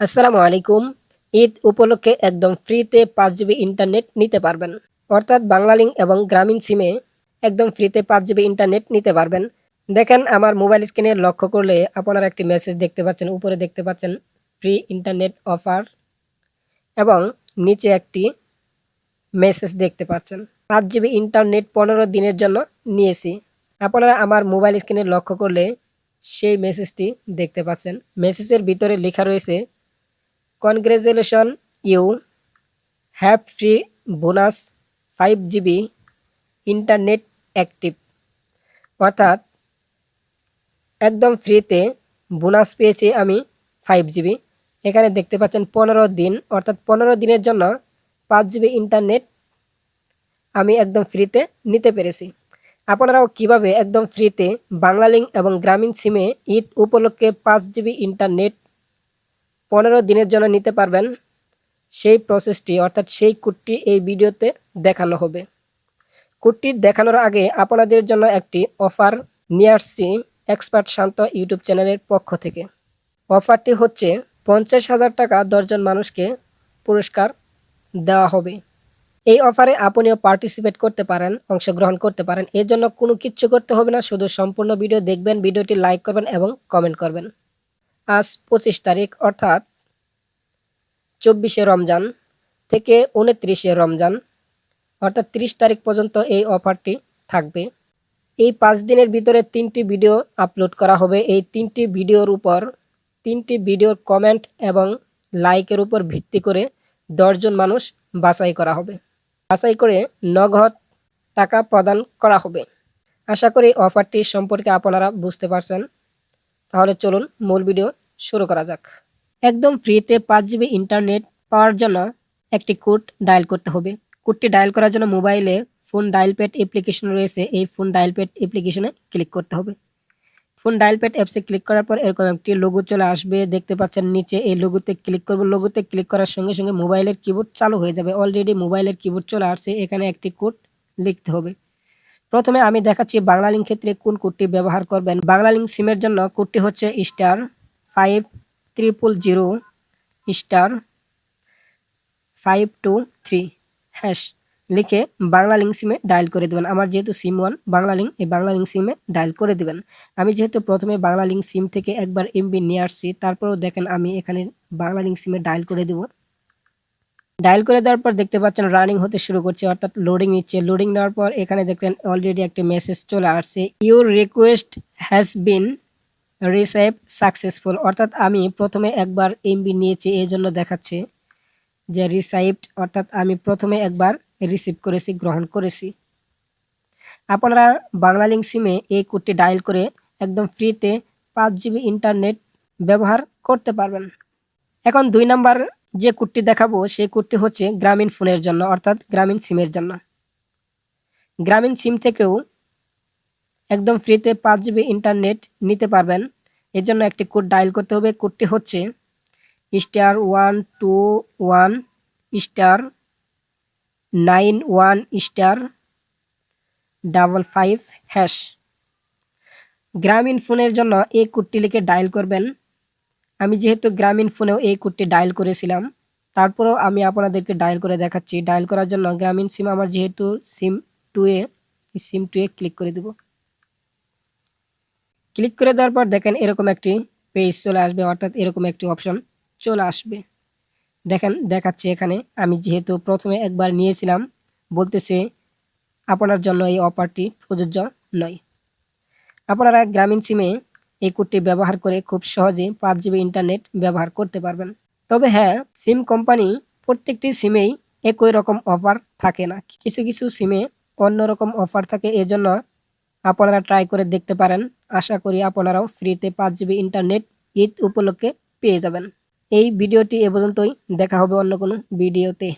আসসালামু আলাইকুম। ঈদ উপলক্ষে একদম ফ্রিতে পাঁচ জিবি ইন্টারনেট নিতে পারবেন। অর্থাৎ বাংলালিংক এবং গ্রামীণ সিমে একদম ফ্রিতে পাঁচ জিবি ইন্টারনেট নিতে পারবেন। দেখেন, আমার মোবাইল স্ক্রিনে লক্ষ্য করলে আপনারা একটি মেসেজ দেখতে পাচ্ছেন, উপরে দেখতে পাচ্ছেন, ফ্রি ইন্টারনেট অফার এবং নিচে একটি মেসেজ দেখতে পাচ্ছেন। পাঁচ জিবি ইন্টারনেট পনেরো দিনের জন্য নিয়েছি। আপনারা আমার মোবাইল স্ক্রিনে লক্ষ্য করলে সেই মেসেজটি দেখতে পাচ্ছেন। মেসেজের ভিতরে লেখা রয়েছে congratulation, you have free bonus five GB internet active. অর্থাৎ একদম ফ্রিতে বোনাস পেয়েছি আমি ফাইভ জিবি। এখানে দেখতে পাচ্ছেন পনেরো দিন, অর্থাৎ পনেরো দিনের জন্য পাঁচ জিবি ইন্টারনেট আমি একদম ফ্রিতে নিতে পেরেছি। আপনারাও কীভাবে একদম ফ্রিতে বাংলালিংক এবং গ্রামীণ সিমে ঈদ উপলক্ষে পাঁচ জিবি ইন্টারনেট পনেরো দিনের জন্য নিতে পারবেন। সেই প্রসেসটি অর্থাৎ সেই কোডটি এই ভিডিওতে দেখানো হবে। কোডটি দেখানোর আগে আপনাদের জন্য একটি অফার নিয়ে আসছি এক্সপার্ট শান্ত ইউটিউব চ্যানেলের পক্ষ থেকে। অফারটি হচ্ছে পঞ্চাশ হাজার টাকা দশজন মানুষকে পুরস্কার দেওয়া হবে। এই অফারে আপনিও পার্টিসিপেট করতে পারেন, অংশগ্রহণ করতে পারেন। এর জন্য কোনো কিচ্ছু করতে হবে না, শুধু সম্পূর্ণ ভিডিও দেখবেন, ভিডিওটি লাইক করবেন এবং কমেন্ট করবেন। আজ পঁচিশ তারিখ, অর্থাৎ চব্বিশে রমজান থেকে উনত্রিশে রমজান, অর্থাৎ তিরিশ তারিখ পর্যন্ত এই অফারটি থাকবে। এই পাঁচ দিনের ভিতরে তিনটি ভিডিও আপলোড করা হবে। এই তিনটি ভিডিওর উপর, তিনটি ভিডিওর কমেন্ট এবং লাইকের উপর ভিত্তি করে দশজন মানুষ বাছাই করা হবে। বাছাই করে নগদ টাকা প্রদান করা হবে। আশা করি অফারটি সম্পর্কে আপনারা বুঝতে পারছেন। তাহলে চলুন মূল ভিডিও শুরু করা যাক। একদম ফ্রিতে পাঁচ জিবি ইন্টারনেট পাওয়ার জন্য একটি কোড ডায়াল করতে হবে। কোডটি ডায়াল করার জন্য মোবাইলে ফোন ডায়াল প্যাড অ্যাপ্লিকেশন রয়েছে, এই ফোন ডায়াল প্যাড অ্যাপ্লিকেশনে ক্লিক করতে হবে। ফোন ডায়াল প্যাড অ্যাপসে ক্লিক করার পর এরকম একটি লোগো চলে আসবে, দেখতে পাচ্ছেন নিচে এই লোগোতে ক্লিক করব। লোগোতে ক্লিক করার সঙ্গে সঙ্গে মোবাইলের কিবোর্ড চালু হয়ে যাবে। অলরেডি মোবাইলের কিবোর্ড চলে আসছে, এখানে একটি কোড লিখতে হবে। প্রথমে আমি দেখাচ্ছি বাংলালিংক ক্ষেত্রে কোন কোডটি ব্যবহার করবেন। বাংলালিংক সিমের জন্য কোডটি হচ্ছে star five triple zero star five two three hash লিখে বাংলা লিঙ্ক সিমে ডায়াল করে দেবেন। আমার যেহেতু সিম ওয়ান বাংলা লিঙ্ক এই বাংলা লিঙ্ক সিমে ডায়াল করে দেবেন। আমি যেহেতু প্রথমে বাংলা লিঙ্ক সিম থেকে একবার এমবি নিয়ে আসছি, তারপরেও দেখেন আমি এখানে বাংলা লিঙ্ক সিমে ডায়াল করে দেব। ডায়াল করে দেওয়ার পর দেখতে পাচ্ছেন রানিং হতে শুরু করছে, অর্থাৎ লোডিং নিচ্ছে। লোডিং নেওয়ার পর এখানে দেখলেন অলরেডি একটি মেসেজ চলে আসছে। Your request has been receive successful. অর্থাৎ আমি প্রথমে একবার এমবি নিয়েছি, এই জন্য দেখাচ্ছে যে রিসাইভড অর্থাৎ আমি প্রথমে একবার রিসিভ করেছি, গ্রহণ করেছি। আপনারা বাংলালিংক সিমে এই কোডটি ডায়াল করে একদম ফ্রিতে পাঁচ জিবি ইন্টারনেট ব্যবহার করতে পারবেন। এখন দুই নাম্বার যে কোডটি দেখাবো, সেই কোডটি হচ্ছে গ্রামীণ ফোনের জন্য, অর্থাৎ গ্রামীণ সিমের জন্য। গ্রামীণ সিম থেকেও একদম ফ্রিতে পাঁচ জিবি ইন্টারনেট নিতে পারবেন। এর জন্য একটি কোড ডায়াল করতে হবে। কোডটি হচ্ছে star one two one, star nine one, star double five hash. Grameen ফোনের জন্য এই কোডটি লিখে ডায়াল করবেন। আমি যেহেতু গ্রামীণ ফোনেও এই কোডটি ডায়াল করেছিলাম, তারপরেও আমি আপনাদেরকে ডায়াল করে দেখাচ্ছি। ডায়াল করার জন্য গ্রামীণ সিম, আমার যেহেতু সিম টুয়ে এই সিম টুয়ে ক্লিক করে দেব। ক্লিক করে দেওয়ার পর দেখেন এরকম একটি পেজ চলে আসবে, অর্থাৎ এরকম একটি অপশন চলে আসবে। দেখেন দেখাচ্ছে এখানে, আমি যেহেতু প্রথমে একবার নিয়েছিলাম, বলতেছে আপনার জন্য এই অফারটি প্রযোজ্য নয়। আপনারা গ্রামীণ সিমে এই কোডটি ব্যবহার করে খুব সহজে পাঁচ জিবি ইন্টারনেট ব্যবহার করতে পারবেন। তবে হ্যাঁ সিম কোম্পানি প্রত্যেকটি সিমেই একই রকম অফার থাকে না। কিছু কিছু সিমে অন্যরকম অফার থাকে, এজন্য আপনারা ট্রাই করে দেখতে পারেন। আশা করি আপনারাও ফ্রিতে পাঁচ জিবি ইন্টারনেট ঈদ উপলক্ষে পেয়ে যাবেন। এই ভিডিওটি এ পর্যন্তই। দেখা হবে অন্য কোনো ভিডিওতে।